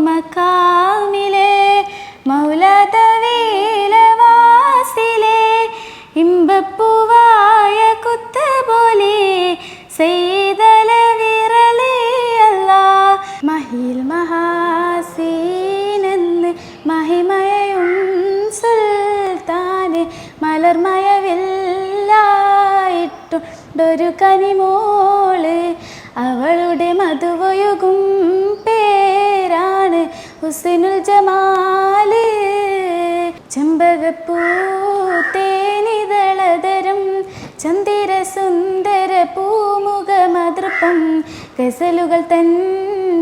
മക്കാമിലെ മൗലതവീലവാസിലെ ഇമ്പപ്പൂവായ കുത്തപോലെ സെയ്തല വിരലിയല്ല മഹിൽ മഹാസീനെന്ന് മഹിമയും സുൽത്താന് മലർമയവില്ലായിട്ടുണ്ടൊരു കനിമോൾ ഹുസിനുൽ ജമാൽ ചെമ്പകപ്പൂ തേനിതളതരം ചന്ദിര സുന്ദര പൂമുഖമതൃപ്പം കസലുകൾ തൻ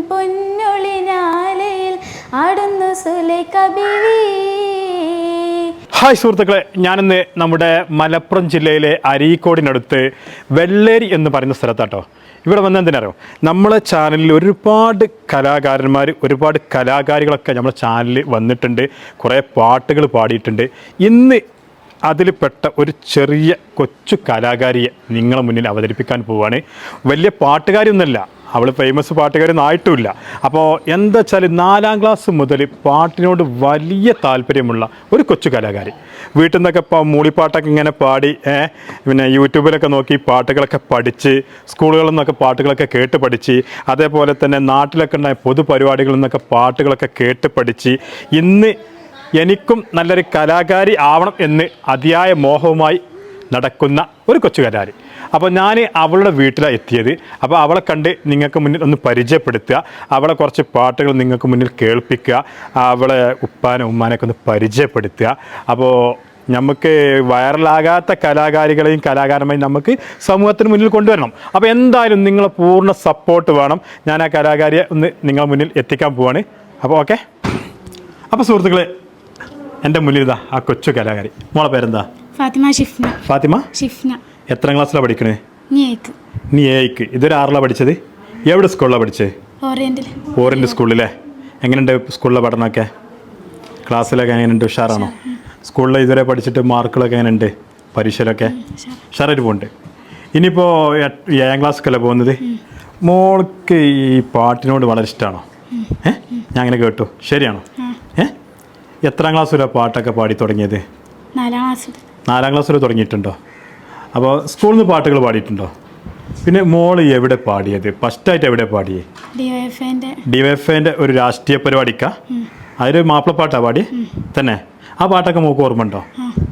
പൊന്നൊളിനാലയിൽ ആടുന്നു സുലൈ കബിവി ഹായ് സുഹൃത്തുക്കളെ ഞാനിന്ന് നമ്മുടെ മലപ്പുറം ജില്ലയിലെ അരീക്കോടിനടുത്ത് വെള്ളേരി എന്ന് പറയുന്ന സ്ഥലത്താട്ടോ. ഇവിടെ വന്ന എന്തിനറിയോ? നമ്മളെ ചാനലിൽ ഒരുപാട് കലാകാരന്മാർ ഒരുപാട് കലാകാരികളൊക്കെ നമ്മുടെ ചാനലിൽ വന്നിട്ടുണ്ട്. കുറേ പാട്ടുകൾ പാടിയിട്ടുണ്ട്. ഇന്ന് അതിൽപ്പെട്ട ഒരു ചെറിയ കൊച്ചു കലാകാരിയെ നിങ്ങളെ മുന്നിൽ അവതരിപ്പിക്കാൻ പോവുകയാണ് വലിയ പാട്ടുകാരിയൊന്നുമല്ല അവൾ ഫേമസ് പാട്ടുകാരൊന്നും ആയിട്ടുമില്ല അപ്പോൾ എന്താ വെച്ചാൽ നാലാം ക്ലാസ് മുതൽ പാട്ടിനോട് വലിയ താല്പര്യമുള്ള ഒരു കൊച്ചു കലാകാരി. വീട്ടിൽ നിന്നൊക്കെ ഇപ്പോൾ മൂളിപ്പാട്ടൊക്കെ ഇങ്ങനെ പാടി പിന്നെ യൂട്യൂബിലൊക്കെ നോക്കി പാട്ടുകളൊക്കെ പഠിച്ച് സ്കൂളുകളിൽ നിന്നൊക്കെ പാട്ടുകളൊക്കെ കേട്ട് പഠിച്ച് അതേപോലെ തന്നെ നാട്ടിലൊക്കെ ഉണ്ടായ പൊതുപരിപാടികളിൽ നിന്നൊക്കെ പാട്ടുകളൊക്കെ കേട്ട് പഠിച്ച് ഇന്ന് എനിക്കും നല്ലൊരു കലാകാരി ആവണം എന്ന് അതിയായ മോഹവുമായി നടക്കുന്ന ഒരു കൊച്ചു കലാകാരി അപ്പോൾ ഞാൻ അവളുടെ വീട്ടിലാണ് എത്തിയത്. അപ്പോൾ അവളെ കണ്ട് നിങ്ങൾക്ക് മുന്നിൽ ഒന്ന് പരിചയപ്പെടുത്തുക. അവളെ കുറച്ച് പാട്ടുകൾ നിങ്ങൾക്ക് മുന്നിൽ കേൾപ്പിക്കുക. അവളെ ഉപ്പാനെ ഉമ്മാനൊക്കെ ഒന്ന് പരിചയപ്പെടുത്തുക. അപ്പോൾ നമുക്ക് വൈറലാകാത്ത കലാകാരികളെയും കലാകാരന്മാരെയും നമുക്ക് സമൂഹത്തിന് മുന്നിൽ കൊണ്ടുവരണം. അപ്പോൾ എന്തായാലും നിങ്ങളെ പൂർണ സപ്പോർട്ട് വേണം. ഞാൻ ആ കലാകാരിയെ ഒന്ന് നിങ്ങളെ മുന്നിൽ എത്തിക്കാൻ പോവാണ്. അപ്പോൾ ഓക്കെ അപ്പോൾ സുഹൃത്തുക്കളെ എന്റെ മുന്നിൽ ഇതാ ആ കൊച്ചു കലാകാരി. മോളെ പേരെന്താ? ഫാത്തിമ ഷിഫ്ന. ഫാത്തിമ? ഷിഫ്ന. എത്രാം ക്ലാസ്സിലാണ് പഠിക്കണേ? നീ ഏക്ക്. ഇതൊരു ആറിലാണ് പഠിച്ചത്? എവിടെ സ്കൂളിലാണ് പഠിച്ചത് ഓറിയന്റിൽ. ഓറിയന്റ് സ്കൂളിലേ എങ്ങനെയുണ്ട് സ്കൂളിലെ പഠനമൊക്കെ? ക്ലാസ്സിലൊക്കെ എങ്ങനെയുണ്ട്? ഉഷാറാണോ? സ്കൂളിൽ ഇതുവരെ പഠിച്ചിട്ട് മാർക്കുകളൊക്കെ എങ്ങനെയുണ്ട്? പരീക്ഷയിലൊക്കെ? ഉഷാറായിട്ട് പോകുന്നുണ്ട് ഇനിയിപ്പോൾ ഏഴാം ക്ലാസ്സൊക്കെയല്ലേ പോകുന്നത്? മോൾക്ക് ഈ പാട്ടിനോട് വളരെ ഇഷ്ടമാണോ ഏ? ഞാൻ അങ്ങനെ കേട്ടു. ശരിയാണോ? ഏ? എത്രാം ക്ലാസ് വരെ പാട്ടൊക്കെ പാടി തുടങ്ങിയത്? നാലാം ക്ലാസ്സിൽ നാലാം ക്ലാസ് വരെ തുടങ്ങിയിട്ടുണ്ടോ? അപ്പോൾ സ്കൂളിൽ നിന്ന് പാട്ടുകൾ പാടിയിട്ടുണ്ടോ? പിന്നെ മോൾ എവിടെ പാടിയത്? ഫസ്റ്റായിട്ട് എവിടെ പാടിയേ? ഡി എഫ് എന്റെ ഒരു രാഷ്ട്രീയ പരിപാടിക്ക. അതിൽ മാപ്പിളപ്പാട്ടാ പാടി തന്നെ. ആ പാട്ടൊക്കെ മോക്ക് ഓർമ്മ ഉണ്ടോ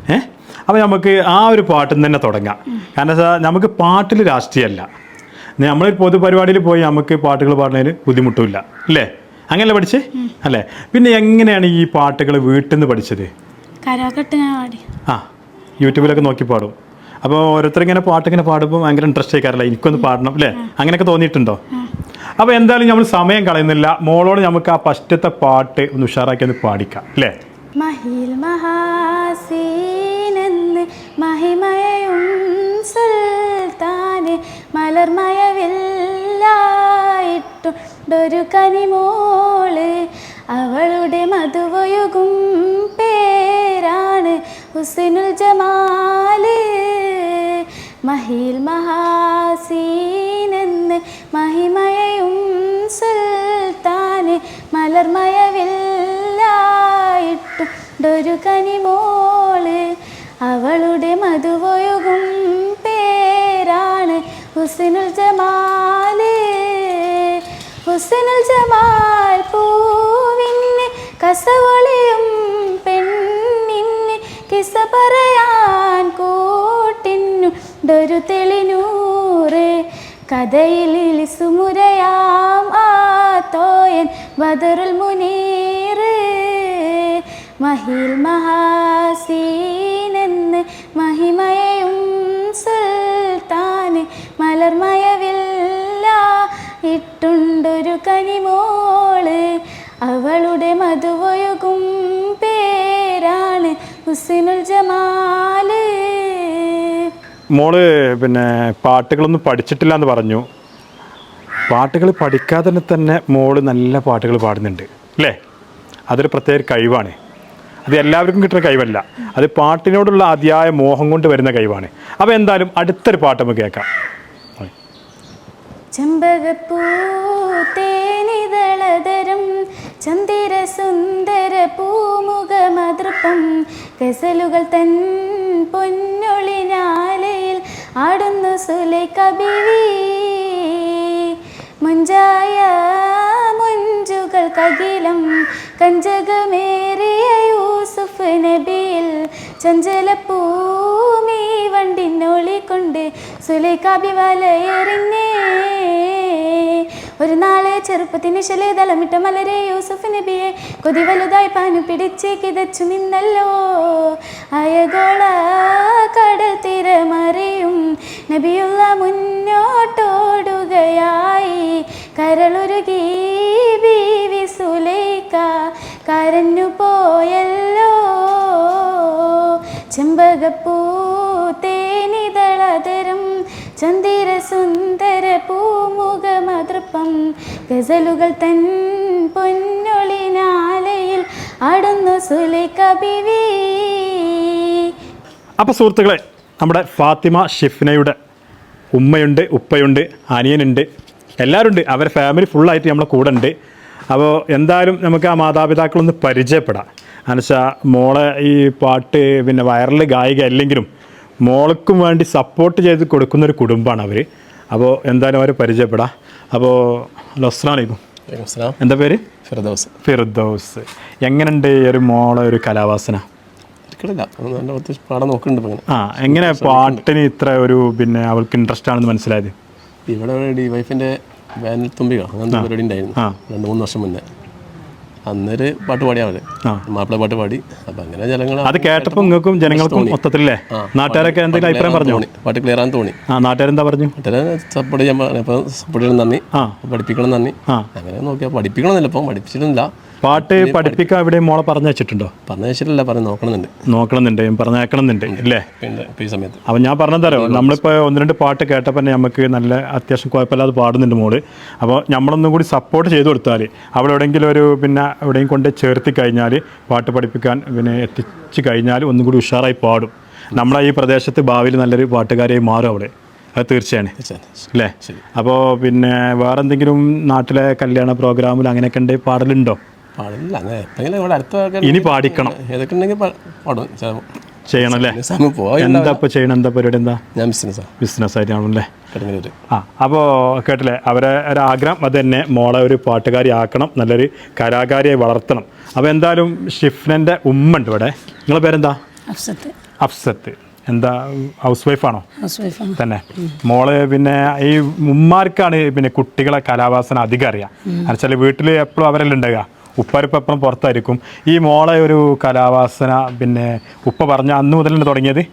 ഏ? അപ്പോൾ നമുക്ക് ആ ഒരു പാട്ടിൽ തന്നെ തുടങ്ങാം. കാരണം വെച്ചാൽ നമുക്ക് പാട്ടിൽ രാഷ്ട്രീയമല്ല നമ്മൾ പൊതുപരിപാടിയിൽ പോയി നമുക്ക് പാട്ടുകൾ പാടുന്നതിന് ബുദ്ധിമുട്ടില്ല അല്ലേ? അങ്ങനെയല്ലേ പഠിച്ചേ? അല്ലേ? പിന്നെ എങ്ങനെയാണ് ഈ പാട്ടുകൾ വീട്ടിൽ നിന്ന് പഠിച്ചത്? ആ. യൂട്യൂബിലൊക്കെ നോക്കി പാടും. അപ്പോൾ ഓരോരുത്തർ ഇങ്ങനെ പാട്ട് ഇങ്ങനെ പാടുമ്പോൾ ഭയങ്കര ഇൻട്രസ്റ്റ് ആയിക്കാറില്ല എനിക്കൊന്ന് പാടണം അല്ലേ? അങ്ങനെയൊക്കെ തോന്നിയിട്ടുണ്ടോ? അപ്പോൾ എന്തായാലും നമ്മൾ സമയം കളയുന്നില്ല. മോളോട് നമുക്ക് ആ ഫസ്റ്റത്തെ പാട്ട് ഒന്ന് ഉഷാറാക്കി ഒന്ന് പാടിക്കാം അല്ലേ? മഹിൽ മഹാസീനെന്ന് മഹിമയും മലർമയവില്ലായിട്ടുണ്ടൊരു കനിമോൾ. അവളുടെ മധുവയൊകും ഹുസിനുൽ ജമാൽ മഹിൽ മഹാസീനെന്ന് മഹിമയും സുൽത്താന് മലർമയവില്ലായിട്ടുണ്ടൊരു കനിമോൾ. അവളുടെ മധുവൊഴുകും പേരാണ് ഹുസിനുൽ ജമാൽ. ഹുസിനുൽ ജമാൽ പൂവിന് കസവൊളിയും കിസ പറയാൻ കൂട്ടിനുണ്ടൊരു തെളിനൂറ്. കഥയിൽ ഇലിസുമുരയാം ആ തോയൻ ബദറുൽ മുനീർ. മഹിൽ മഹാസീനെന്ന് മഹിമയും സുൽത്താന്. മലർമയവില്ല മോൾ പിന്നെ പാട്ടുകളൊന്നും പഠിച്ചിട്ടില്ല എന്ന് പറഞ്ഞു. പാട്ടുകൾ പഠിക്കാതെ തന്നെ തന്നെ മോൾ നല്ല പാട്ടുകൾ പാടുന്നുണ്ട് അല്ലേ? അതൊരു പ്രത്യേക കഴിവാണ്. അത് എല്ലാവർക്കും കിട്ടുന്ന കഴിവല്ല. അത് പാട്ടിനോടുള്ള അതിയായ മോഹം കൊണ്ട് വരുന്ന കഴിവാണ്. അപ്പോൾ എന്തായാലും അടുത്തൊരു പാട്ട് നമുക്ക് കേൾക്കാം. ചെമ്പകപ്പൂ തേനിതളതരം ചന്ദിര സുന്ദര പൂമുഖ മതൃപ്പം ഗസലുകൾ തൻ പൊന്നൊളിനാലയിൽ ആടുന്നു സുലൈ കവി മുഞ്ചായ മുഞ്ചുകൾ കകിലം കഞ്ചകമേറിയ യൂസുഫ് നബിയിൽ ചഞ്ചലപ്പൂമി വണ്ടിനൊളി കൊണ്ട് സുലൈഖാബി വലയെറിഞ്ഞേ ഒരു നാളെ ചെറുപ്പത്തിന് ശലേ തലമിട്ട മലരെ യൂസുഫ് നബിയെ കൊതി വലുതായി പാനു പിടിച്ച് കിതച്ചു നിന്നല്ലോ. അയഗോള കടൽ തിരമറിയും നബിയുള്ള മുന്നോട്ടോടുകയായി. കരളുരുകി ബീവി സുലൈക്ക കരഞ്ഞു പോയല്ലോ ചന്ദിര സുന്ദര പൂമുഖ മതൃപ്പം. ഗസലുകൾ തൻ പൊന്നൊളിനാലയിൽ അടുന്നു സുലൈഖ ബിവി അപ്പോൾ സുഹൃത്തുക്കളെ നമ്മുടെ ഫാത്തിമ ഷിഫ്നയുടെ ഉമ്മയുണ്ട് ഉപ്പയുണ്ട് അനിയനുണ്ട് എല്ലാവരും ഉണ്ട് അവരെ ഫാമിലി ഫുള്ളായിട്ട് നമ്മളെ കൂടെ ഉണ്ട്. അപ്പോൾ എന്തായാലും നമുക്ക് ആ മാതാപിതാക്കളൊന്ന് പരിചയപ്പെടാം. എന്നുവെച്ചാൽ മോളെ ഈ പാട്ട് പിന്നെ വൈറൽ ഗായിക അല്ലെങ്കിലും മോൾക്കും വേണ്ടി സപ്പോർട്ട് ചെയ്ത് കൊടുക്കുന്ന ഒരു കുടുംബമാണ് അവർ അപ്പോൾ എന്തായാലും അവരെ പരിചയപ്പെടാം. അപ്പോൾ അസ്സലാം എന്താ പേര്? ഫിർദൗസ്. ഫിർദൗസ്. എങ്ങനെയുണ്ട് ഈ ഒരു മോളെ ഒരു കലാവാസന? പാടാൻ നോക്കുന്നുണ്ട് ആ എങ്ങനെ പാട്ടിന് ഇത്ര ഒരു പിന്നെ അവൾക്ക് ഇൻട്രസ്റ്റ് ആണെന്ന് മനസ്സിലായത്? ഇവിടെ ഡി വൈഫിന്റെ വേനൽ തുമ്പിക അങ്ങനത്തെ പരിപാടി ഉണ്ടായിരുന്നു. രണ്ട് മൂന്ന് വർഷം മുന്നേ. അന്നേര് പാട്ട് പാടിയാ മതി മാപ്പിള പാട്ട് പാടി. അപ്പം അങ്ങനെ ജനങ്ങൾ അത് കേട്ടപ്പോൾ നിങ്ങൾക്കും ജനങ്ങൾക്കും മൊത്തത്തിലല്ലേ? നാട്ടുകാരൊക്കെ എന്തെങ്കിലും അഭിപ്രായം പറഞ്ഞു? പാട്ട് ക്ലിയർ ആണെന്ന് തോന്നി. ആ നാട്ടുകാരെന്താ പറഞ്ഞു? സപ്പോർട്ട് ചെയ്യാൻ പറഞ്ഞു. അപ്പോൾ സപ്പോർട്ട് ചെയ്യണം നന്ദി. പഠിപ്പിക്കണം നന്ദി. അങ്ങനെ നോക്കിയാൽ പഠിപ്പിക്കണമെന്നില്ല. ഇപ്പം പഠിപ്പിച്ചിട്ടില്ല. പാട്ട് പഠിപ്പിക്കാൻ ഇവിടെ മോളെ പറഞ്ഞു വെച്ചിട്ടുണ്ടോ? പറഞ്ഞു വെച്ചിട്ടില്ല. പറഞ്ഞു നോക്കണമെന്നുണ്ട്. നോക്കണമെന്നുണ്ട്. പറഞ്ഞേക്കണമെന്നുണ്ട് അല്ലേ ഈ സമയത്ത്. അപ്പം ഞാൻ പറഞ്ഞതരോ നമ്മളിപ്പോൾ ഒന്ന് രണ്ട് പാട്ട് കേട്ടപ്പോൾ തന്നെ നമുക്ക് നല്ല അത്യാവശ്യം കുഴപ്പമില്ലാതെ പാടുന്നുണ്ട് മോൾ. അപ്പോൾ നമ്മളൊന്നും കൂടി സപ്പോർട്ട് ചെയ്ത് കൊടുത്താൽ അവിടെ എവിടെയെങ്കിലും ഒരു പിന്നെ എവിടെയും കൊണ്ട് ചേർത്തി കഴിഞ്ഞാൽ പാട്ട് പഠിപ്പിക്കാൻ പിന്നെ എത്തിച്ചു കഴിഞ്ഞാൽ ഒന്നും കൂടി ഉഷാറായി പാടും. നമ്മളെ ഈ പ്രദേശത്ത് ഭാവിയിൽ നല്ലൊരു പാട്ടുകാരായി മാറും അവിടെ. അത് തീർച്ചയാണ്. അല്ലേ? അപ്പോൾ പിന്നെ വേറെ എന്തെങ്കിലും നാട്ടിലെ കല്യാണ പ്രോഗ്രാമിൽ അങ്ങനെയൊക്കെ ഉണ്ട് പാടലുണ്ടോ? പാടില്ല അങ്ങനെ എപ്പോഴെങ്കിലും ഇവിടെ അടുത്ത ഇനി പാടിക്കണം. ഏതൊക്കെ ഉണ്ടെങ്കിൽ പാടും. ചെയ്യണം അല്ലേ എന്താ ചെയ്യണം എന്താ പരിപാടി? എന്താ? ഞാൻ ബിസിനസ് ബിസിനസ് ആയിട്ടാണല്ലേ കിടങ്ങലൂര് ആ അപ്പോൾ കേട്ടില്ലേ? അവരെ ഒരു ആഗ്രഹം അത് തന്നെ മോളെ ഒരു പാട്ടുകാരി ആക്കണം നല്ലൊരു കലാകാരിയായി വളർത്തണം. അപ്പോൾ എന്തായാലും ഷിഫ്നന്റെ ഉമ്മ ഉണ്ട് ഇവിടെ. നിങ്ങളെ പേരെന്താ? അഫ്സത്ത്. അഫ്സത്ത്. എന്താ ഹൗസ് വൈഫാണോ തന്നെ. മോൾ പിന്നെ ഈ ഉമ്മാർക്കാണ് പിന്നെ കുട്ടികളെ കലാവാസന അധികം അറിയാം. എന്നുവെച്ചാൽ വീട്ടിൽ എപ്പോഴും അവരെല്ലാം ഉണ്ടാകുക ഉപ്പാരിപ്പം എപ്പോഴും പുറത്തായിരിക്കും. ഈ മോളെ ഒരു കലാവാസന പിന്നെ ഉപ്പ പറഞ്ഞ അന്ന് മുതലാണ് തുടങ്ങിയത്?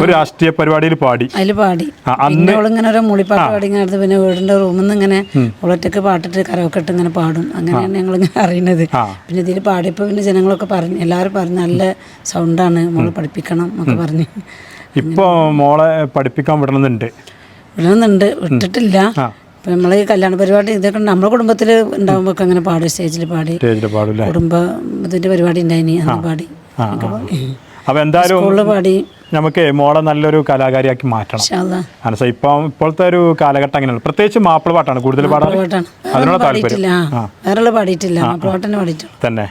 ഒരു രാഷ്ട്രീയ പരിപാടിയിൽ പാടി. അതിൽ പാടി. അന്ന് പിന്നെ അവളിങ്ങനെ ഒരു മൂളിപ്പാട്ട് പാടി ഇങ്ങനെ അടുത്ത് പിന്നെ വീടിന്റെ റൂമിൽ നിന്ന് ഇങ്ങനെ അവളൊറ്റക്ക് പാട്ടിട്ട് കരവൊക്കെ ഇങ്ങനെ പാടും. അങ്ങനെയാണ് ഞങ്ങൾ ഇങ്ങനെ അറിയുന്നത്. പിന്നെ ഇതിൽ പാടിയപ്പോൾ പിന്നെ ജനങ്ങളൊക്കെ പറഞ്ഞു എല്ലാവരും പറഞ്ഞു നല്ല സൗണ്ടാണ് മോളെ പഠിപ്പിക്കണം എന്നൊക്കെ പറഞ്ഞു. ഇപ്പോൾ മോളെ പഠിപ്പിക്കാൻ വിടണമെന്നുണ്ട്. വിടണമെന്നുണ്ട്. വിട്ടിട്ടില്ല. ആ. ഇപ്പം നമ്മൾ ഈ കല്യാണ പരിപാടി ഇതൊക്കെ നമ്മുടെ കുടുംബത്തിൽ ഉണ്ടാകുമ്പോൾ ഒക്കെ അങ്ങനെ പാടും സ്റ്റേജിൽ പാടി. കുടുംബത്തിന്റെ പരിപാടി ഉണ്ടായിനി അത് പാടി. അപ്പോൾ എന്തായാലും സ്കൂളിൽ പാടി. നമുക്ക് മോളെ നല്ലൊരു കലാകാരിയാക്കി മാറ്റണം. മനസ്സിലായി ഇപ്പം ഇപ്പോഴത്തെ ഒരു കാലഘട്ടം അങ്ങനെയാണ് പ്രത്യേകിച്ച് മാപ്പിള പാട്ടാണ്. കൂടുതൽ പാടാറ് പാട്ടാണ്. അതിനുള്ള വേറെ പാടിയിട്ടില്ല. താല്പര്യം വേറെ പാടിയിട്ടില്ല. തന്നെ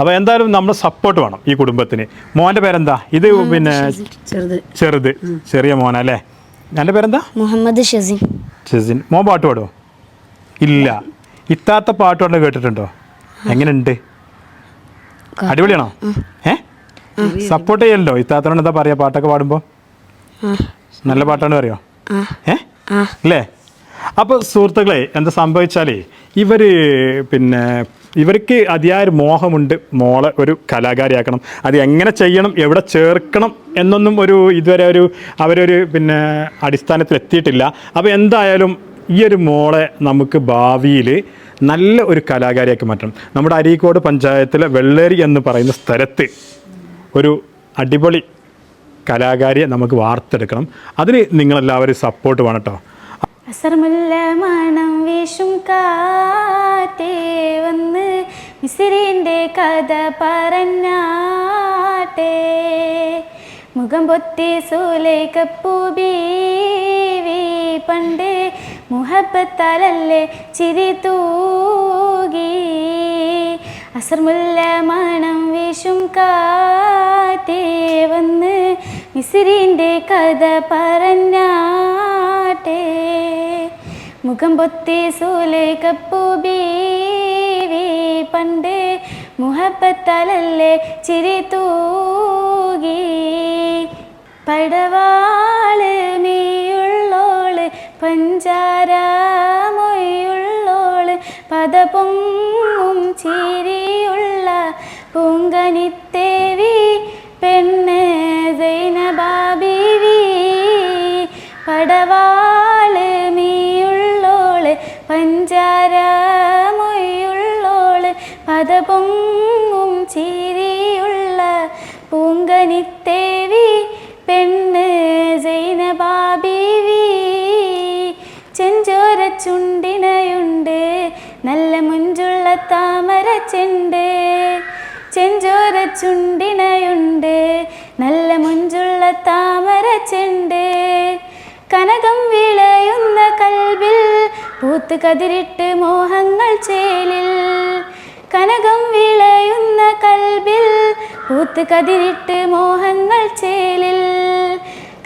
അപ്പോൾ എന്തായാലും നമ്മൾ സപ്പോർട്ട് വേണം ഈ കുടുംബത്തിന്. മോന്റെ പേരെന്താ? ഇത് പിന്നെ ചെറുത്. ചെറിയ മോനല്ലേ? എന്റെ പേരെന്താ? മുഹമ്മദ് ഷെസിൻ. ഷെസിൻ. മോൻ പാട്ട് പാടുമോ ഇല്ല. ഇത്താത്ത പാട്ട് പാടുന്നത് കേട്ടിട്ടുണ്ടോ? എങ്ങനെയുണ്ട് അടിപൊളിയാണോ? ഏ? സപ്പോർട്ട് ചെയ്യല്ലോ ഇത്താത്തനോട് എന്താ പറയാ? പാട്ടൊക്കെ പാടുമ്പോൾ നല്ല പാട്ടാണ് പറയോ ഏ? അല്ലേ അപ്പോൾ സുഹൃത്തുക്കളെ എന്താ സംഭവിച്ചാലേ ഇവർ പിന്നെ ഇവർക്ക് അതിയായ ഒരു മോഹമുണ്ട്. മോളെ ഒരു കലാകാരിയാക്കണം. അത് എങ്ങനെ ചെയ്യണം എവിടെ ചേർക്കണം എന്നൊന്നും ഒരു ഇതുവരെ ഒരു അവരൊരു പിന്നെ അടിസ്ഥാനത്തിൽ എത്തിയിട്ടില്ല അപ്പോൾ എന്തായാലും ഈ ഒരു മോളെ നമുക്ക് ഭാവിയിൽ നല്ല ഒരു കലാകാരിയാക്കി മാറ്റണം. നമ്മുടെ അരീക്കോട് പഞ്ചായത്തിലെ വെള്ളേരി എന്ന് പറയുന്ന സ്ഥലത്ത് ഒരു അടിപൊളി കലാകാരിയെ നമുക്ക് വാർത്തെടുക്കണം. അതിന് നിങ്ങളെല്ലാവരും സപ്പോർട്ട് വേണം കേട്ടോ അസർമുല്ല മണം വീശും കാറ്റേ വന്ന് മിസിരിന്റെ കഥ പറഞ്ഞാട്ടെ. മുഖം പൊത്തി സൂലൈക്കപ്പൂ ബീവി പണ്ട് മുഹബത്താലല്ലേ ചിരി തൂകി. അസർമുല്ല മണം വീശും കാറ്റേ വന്ന് മിസിരിന്റെ കഥ പറഞ്ഞാട്ടേ. മുഖം പൊത്തി സൂലേക്കപ്പൂ ബീവി പണ്ട് മുഹബത്താലല്ലേ ചിരി തൂകി. പടവാൾ നീയുള്ളോൾ പഞ്ചാര മൊയ്യുള്ളോൾ പദപൊങ്ങും ചിരിയുള്ള പൂങ്കനിത്തേവി മൊയ്യുള്ളോൾ പദപൊങ്ങും ചിരിയുള്ള പൂങ്കനിത്തേവി പെണ്ണ് ജൈനബാബീവി ചെഞ്ചോര ചുണ്ടിനയുണ്ട് നല്ല മുഞ്ചുള്ള താമര ചെണ്ട്. ചെഞ്ചോര ചുണ്ടിനയുണ്ട് നല്ല മുഞ്ചുള്ള താമര ചെണ്ട്. കനകം വിളയുന്ന കൽവിൽ പൂത്ത് കതിരിട്ട് മോഹങ്ങൾ ചേലിൽ. കനകം വിളയുന്ന കൽബിൽ പൂത്ത് കതിരിട്ട് മോഹങ്ങൾ ചേലിൽ.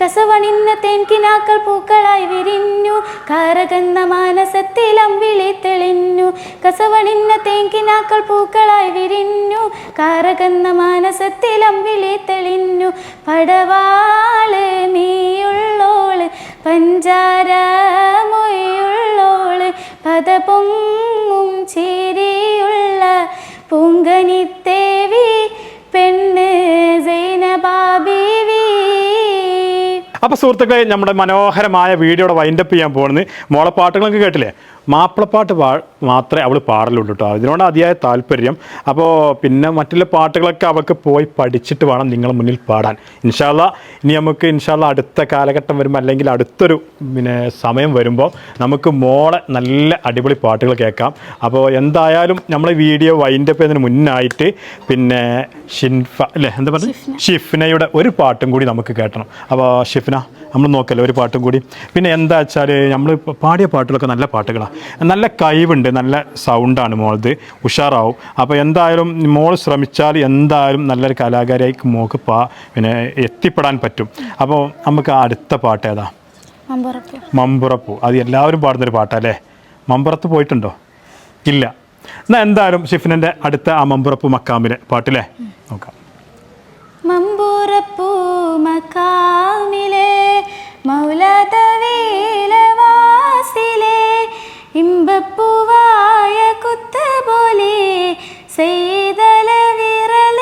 കസവണിന്ന തേൻകിനാക്കൾ പൂക്കളായി വിരിഞ്ഞു. കാരകന്ന മാനസത്തിൽ അമ്പിളി തെളിഞ്ഞു. കസവണിന്ന തേൻകിനാക്കൾ പൂക്കളായി വിരിഞ്ഞു. കാരകന്ന മാനസത്തിൽ അമ്പിളി തെളിഞ്ഞു. പടവാൾ നീയുള്ളോൾ പഞ്ചാര മൊയ്യുള്ളോൾ പദപൊങ്ങും ചിരിയുള്ള പൂങ്കനിത്തേവി പെണ്ണ് സൈനബാബീവി. അപ്പോൾ സുഹൃത്തുക്കളെ നമ്മുടെ മനോഹരമായ വീഡിയോയുടെ വൈൻഡപ്പ് ചെയ്യാൻ പോകുന്നത് മോളെ പാട്ടുകളൊക്കെ കേട്ടില്ലേ? മാപ്പിളപ്പാട്ട് പാ മാത്രമേ അവൾ പാടലുള്ളൂ കേട്ടോ ഇതിനോട് അതിയായ താല്പര്യം. അപ്പോൾ പിന്നെ മറ്റുള്ള പാട്ടുകളൊക്കെ അവൾക്ക് പോയി പഠിച്ചിട്ട് വേണം നിങ്ങൾ മുന്നിൽ പാടാൻ. ഇൻഷാല്ല ഇനി നമുക്ക് ഇൻഷാല്ല അടുത്ത കാലഘട്ടം വരുമ്പോൾ അല്ലെങ്കിൽ അടുത്തൊരു പിന്നെ സമയം വരുമ്പോൾ നമുക്ക് മോളെ നല്ല അടിപൊളി പാട്ടുകൾ കേൾക്കാം. അപ്പോൾ എന്തായാലും നമ്മൾ വീഡിയോ വൈൻഡപ്പ് ചെയ്യുന്നതിന് മുന്നായിട്ട് പിന്നെ ഷിൻഫ അല്ലേ എന്താ പറയുക ഷിഫ്നയുടെ ഒരു പാട്ടും കൂടി നമുക്ക് കേട്ടണം. അപ്പോൾ ഷിഫ്ന നമ്മൾ നോക്കല്ലേ ഒരു പാട്ടും കൂടി. പിന്നെ എന്താ വെച്ചാൽ നമ്മൾ പാടിയ പാട്ടുകളൊക്കെ നല്ല പാട്ടുകളാണ് നല്ല കഴിവുണ്ട് നല്ല സൗണ്ടാണ് മോളത് ഉഷാറാവും. അപ്പോൾ എന്തായാലും മോൾ ശ്രമിച്ചാൽ എന്തായാലും നല്ലൊരു കലാകാരിയായി മോൾക്ക് പാ പിന്നെ എത്തിപ്പെടാൻ പറ്റും. അപ്പോൾ നമുക്ക് അടുത്ത പാട്ട് ഏതാ? മമ്പുറപ്പൂ. അത് എല്ലാവരും പാടുന്നൊരു പാട്ടല്ലേ? മമ്പുറത്ത് പോയിട്ടുണ്ടോ? ഇല്ല. എന്നാൽ എന്തായാലും ഷിഫിനന്റെ അടുത്ത ആ മമ്പുറപ്പൂ മക്കാമിലെ പാട്ടില്ലേ? നോക്കാം. മമ്പൂറപ്പൂ മക്കാമിലെ മൗലതവീലവാസിലെ ഇമ്പപ്പൂവായ കുത്തപോലെ സെയ്തല വിരലേ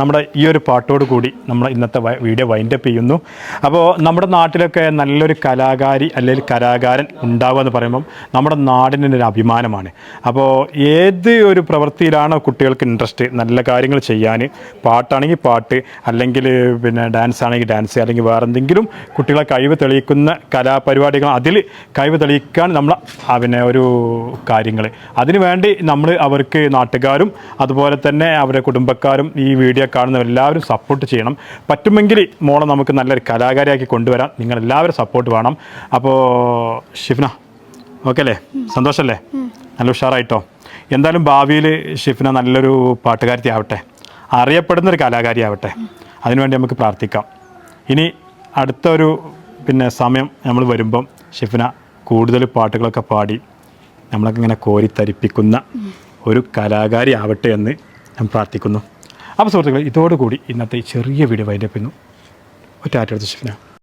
നമ്മുടെ ഈ ഒരു പാട്ടോട് കൂടി നമ്മൾ ഇന്നത്തെ വീഡിയോ വൈൻഡപ്പ് ചെയ്യുന്നു. അപ്പോൾ നമ്മുടെ നാട്ടിലൊക്കെ നല്ലൊരു കലാകാരി അല്ലെങ്കിൽ കലാകാരൻ ഉണ്ടാവുക എന്ന് പറയുമ്പം നമ്മുടെ നാടിന് ഒരു അഭിമാനമാണ്. അപ്പോൾ ഏത് ഒരു പ്രവൃത്തിയിലാണോ കുട്ടികൾക്ക് ഇൻട്രസ്റ്റ് നല്ല കാര്യങ്ങൾ ചെയ്യാൻ പാട്ടാണെങ്കിൽ പാട്ട് അല്ലെങ്കിൽ പിന്നെ ഡാൻസ് ആണെങ്കിൽ ഡാൻസ് അല്ലെങ്കിൽ വേറെ എന്തെങ്കിലും കുട്ടികളെ കഴിവ് തെളിയിക്കുന്ന കലാപരിപാടികൾ അതിൽ കഴിവ് തെളിയിക്കാൻ നമ്മൾ പിന്നെ ഒരു കാര്യങ്ങൾ. അതിനുവേണ്ടി നമ്മൾ അവർക്ക് നാട്ടുകാരും അതുപോലെ തന്നെ അവരുടെ കുടുംബക്കാരും ഈ വീഡിയോ കാണുന്ന എല്ലാവരും സപ്പോർട്ട് ചെയ്യണം. പറ്റുമെങ്കിൽ മോളെ നമുക്ക് നല്ലൊരു കലാകാരിയാക്കി കൊണ്ടുവരാം. നിങ്ങൾ എല്ലാവരും സപ്പോർട്ട് വേണം. അപ്പോൾ ഷിഫ്ന ഓക്കെ അല്ലേ? സന്തോഷമല്ലേ നല്ല ഉഷാറായിട്ടോ? എന്തായാലും ഭാവിയിൽ ഷിഫ്ന നല്ലൊരു പാട്ടുകാരത്തി ആവട്ടെ. അറിയപ്പെടുന്നൊരു കലാകാരി ആവട്ടെ. അതിനുവേണ്ടി നമുക്ക് പ്രാർത്ഥിക്കാം. ഇനി അടുത്തൊരു പിന്നെ സമയം നമ്മൾ വരുമ്പം ഷിഫ്ന കൂടുതൽ പാട്ടുകളൊക്കെ പാടി നമ്മളൊക്കെ ഇങ്ങനെ കോരിത്തരിപ്പിക്കുന്ന ഒരു കലാകാരി ആവട്ടെ എന്ന് ഞാൻ പ്രാർത്ഥിക്കുന്നു. അപ്പോൾ സുഹൃത്തുക്കളെ ഇതോടുകൂടി ഇന്നത്തെ ചെറിയ വീഡിയോ വൈൻഡപ്പ് ചെയ്യുന്നു. ഒറ്റ ആറ്റെടുത്ത് ഷിഫ്ന?